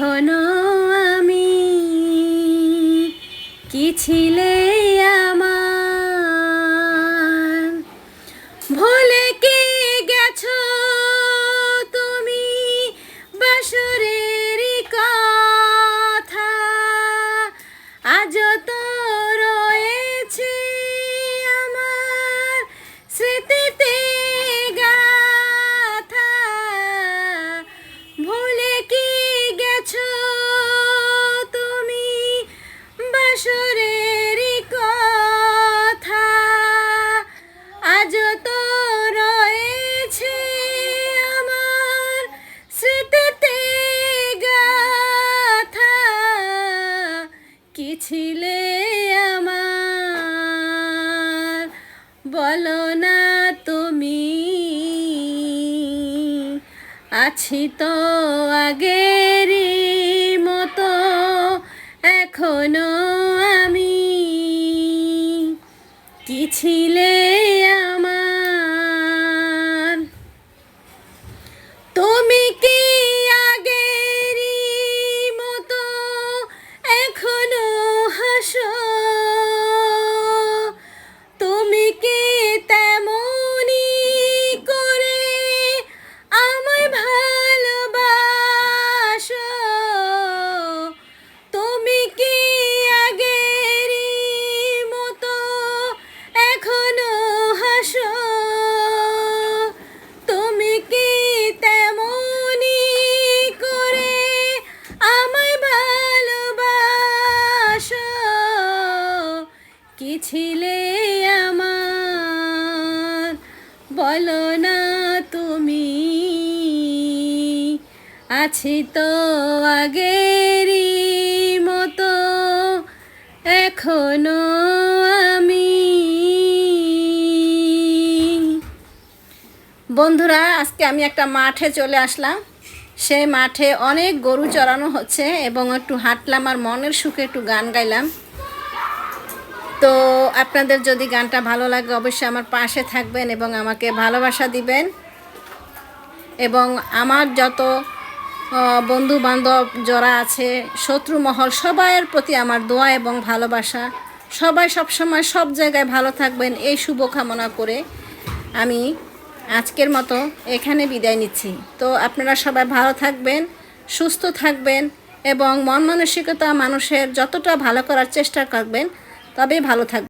এখনও আমি কি ছিলে বলো না তুমি। আছি তো আগেরই মতো এখনও আমি। কি ছিলে কি ছিলে আমার? বলো না তুমি। আছি তো আগেরই মতো, এখনও আমি। বন্ধুরা, আজকে আমি একটা মাঠে চলে আসলাম। সেই মাঠে অনেক গরু চড়ানো হচ্ছে এবং একটু হাঁটলাম আর মনের সুখে একটু গান গাইলাম। তো আপনাদের যদি গানটা ভালো লাগে, অবশ্যই আমার পাশে থাকবেন এবং আমাকে ভালোবাসা দিবেন। এবং আমার যত বন্ধু বান্ধব যারা আছে, শত্রু মহল সবার প্রতি আমার দোয়া এবং ভালোবাসা। সবাই সবসময় সব জায়গায় ভালো থাকবেন, এই শুভকামনা করে আমি আজকের মতো এখানে বিদায় নিচ্ছি। তো আপনারা সবাই ভালো থাকবেন, সুস্থ থাকবেন এবং মন মানসিকতা মানুষের যতটা ভালো করার চেষ্টা করবেন তবেই ভালো থাকবেন।